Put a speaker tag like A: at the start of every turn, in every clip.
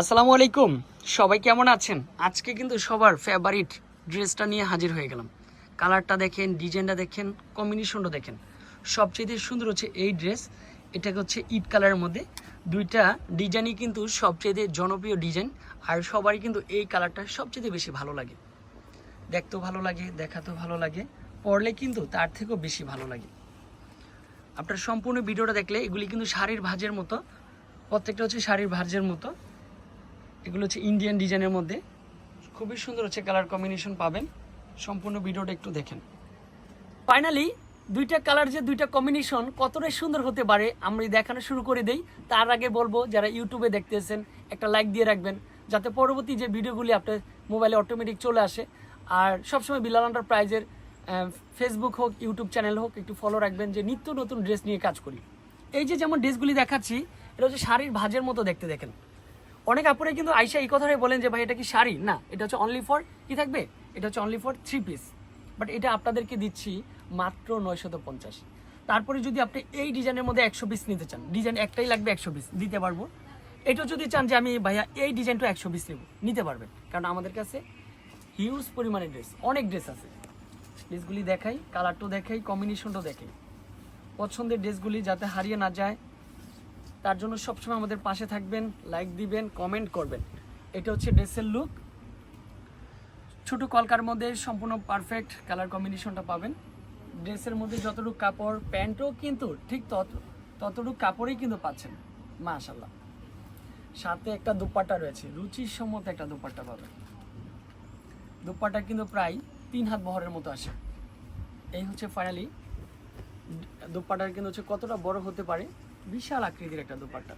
A: আসসালামু আলাইকুম। সবাই কেমন আছেন? আজকে কিন্তু সবার ফেভারিট ড্রেসটা নিয়ে হাজির হয়ে গেলাম। কালারটা দেখেন ডিজাইনটা দেখেন কম্বিনেশনটা দেখেন। সবচেয়ে সুন্দর হচ্ছে এই ড্রেস। এটাকে হচ্ছে ইট কালারের মধ্যে। দুইটা ডিজাইনই কিন্তু সবচেয়ে জনপ্রিয় ডিজাইন আর সবারই কিন্তু এই কালারটা সবচেয়ে বেশি ভালো লাগে। দেখতেও ভালো লাগে, দেখাতেও ভালো লাগে। পরলে কিন্তু তার থেকেও বেশি ভালো লাগে। আপনার সম্পূর্ণ ভিডিওটা দেখলে এগুলি কিন্তু শাড়ির ভাজের মতো। প্রত্যেকটা হচ্ছে শাড়ির ভাজের মতো। এগুলো হচ্ছে ইন্ডিয়ান ডিজাইনের মধ্যে। খুবই সুন্দর হচ্ছে কালার কম্বিনেশন পাবেন। সম্পূর্ণ ভিডিওটা একটু দেখেন। ফাইনালি দুইটা কালার যে দুইটা কম্বিনেশন কতটাই সুন্দর হতে পারে আমরা দেখানো শুরু করে দেই। তার আগে বলব, যারা ইউটিউবে দেখতেছেন, একটা লাইক দিয়ে রাখবেন। যাতে পরবর্তী যে ভিডিওগুলি আপনার মোবাইলে অটোমেটিক চলে আসে। আর সবসময় বিলাল প্রাইজের ফেসবুক হোক ইউটিউব চ্যানেল হোক, একটু ফলো রাখবেন যে নিত্য নতুন ড্রেস নিয়ে কাজ করি। এই যে যেমন ড্রেসগুলি দেখাচ্ছি, এটা হচ্ছে শাড়ির ভাজের মতো দেখতে দেখেন। অনেক আপুরে কিন্তু আইসা এই কথাটাই বলেন যে, ভাই, এটা কি শাড়ি? না, এটা হচ্ছে অনলি ফর কি থাকবে? এটা হচ্ছে only for three piece but এটা আপনাদেরকে দিচ্ছি মাত্র নয়শত পঞ্চাশ। তারপরে যদি আপনি এই ডিজাইনের মধ্যে একশো পিস নিতে চান, ডিজাইন একটাই লাগবে একশো পিস দিতে পারব। এটা যদি চান যে, আমি ভাইয়া এই ডিজাইনটা একশো পিস নেব নিতে পারবেন। কারণ আমাদের কাছে হিউজ পরিমাণে ড্রেস অনেক ড্রেস আছে। ড্রেসগুলি দেখাই কালারটাও দেখাই কম্বিনেশনটাও দেখাই। পছন্দের ড্রেসগুলি যাতে হারিয়ে না যায় তার জন্য সবসময় আমাদের পাশে থাকবেন লাইক দিবেন কমেন্ট করবেন। এটা হচ্ছে ড্রেসের লুক ছোট কলকার মধ্যে সম্পূর্ণ পারফেক্ট কালার কম্বিনেশনটা পাবেন। ড্রেসের মধ্যে যতটুকু কাপড়, প্যান্টও কিন্তু ঠিক তত, ততটুকু কাপড়ই কিন্তু পাচ্ছেন। মাশাল্লাহ সাথে একটা দুপাট্টা রয়েছে। রুচির সম্মত একটা দুপাট্টা পাবেন। দুপাট্টা কিন্তু প্রায় তিন হাত বহরের মতো আসে। এই হচ্ছে ফাইনালি দুপাট্টার কিন্তু হচ্ছে কতটা বড় হতে পারে বিশাল আকৃতির একটা দুপাট্টা।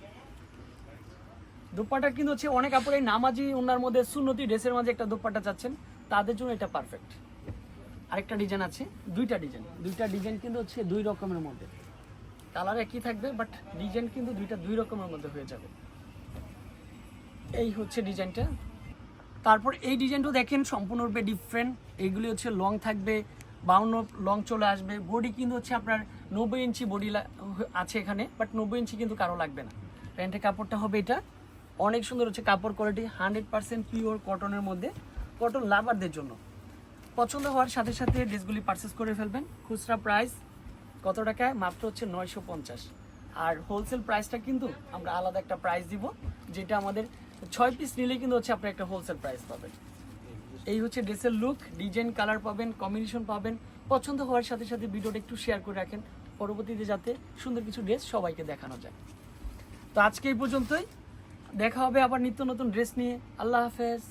A: দুপাট্টা কিন্তু হচ্ছে অনেক কাপড়ে নামাজি, ওনার মধ্যে সুন্নতি ড্রেসের মাঝে একটা দুপাট্টা চাচ্ছেন, তাদের জন্য এটা পারফেক্ট আরেকটা ডিজাইন আছে, দুইটা ডিজাইন দুইটা ডিজাইন কিন্তু হচ্ছে দুই রকমের মধ্যে। কালার একই থাকবে বাট ডিজাইন কিন্তু দুইটা দুই রকমের মধ্যে হয়ে যাবে। এই হচ্ছে ডিজাইনটা তারপর এই ডিজাইনটাও দেখেন, সম্পূর্ণরূপে ডিফারেন্ট এইগুলি হচ্ছে লং থাকবে বাউন্ন লং চলে আসবে। বডি কিন্তু হচ্ছে আপনার নব্বই ইঞ্চি বডি আছে এখানে বাট নব্বই ইঞ্চি কিন্তু কারও লাগবে না। প্যান্টের কাপড়টা হবে এটা। অনেক সুন্দর হচ্ছে কাপড় কোয়ালিটি হান্ড্রেড পার্সেন্ট পিওর কটনের মধ্যে কটন লাভারদের জন্য। পছন্দ হওয়ার সাথে সাথে ড্রেসগুলি পারচেস করে ফেলবেন। খুচরা প্রাইস কত টাকায়? মাত্র হচ্ছে নয়শো পঞ্চাশ। আর হোলসেল প্রাইসটা কিন্তু আমরা আলাদা একটা প্রাইস দিব, যেটা আমাদের ছয় পিস নিলে কিন্তু হচ্ছে আপনার একটা হোলসেল প্রাইস পাবেন। এই হচ্ছে ড্রেসের লুক ডিজাইন কালার পাবেন কম্বিনেশন পাবেন। পছন্দ হওয়ার সাথে সাথে ভিডিওটা একটু শেয়ার করে রাখেন। পরবর্তীতে যাতে সুন্দর কিছু ড্রেস সবাইকে দেখানো যায়। তো আজকে এই পর্যন্তই। দেখা হবে আবার নিত্য নতুন ড্রেস নিয়ে। আল্লাহ হাফেজ।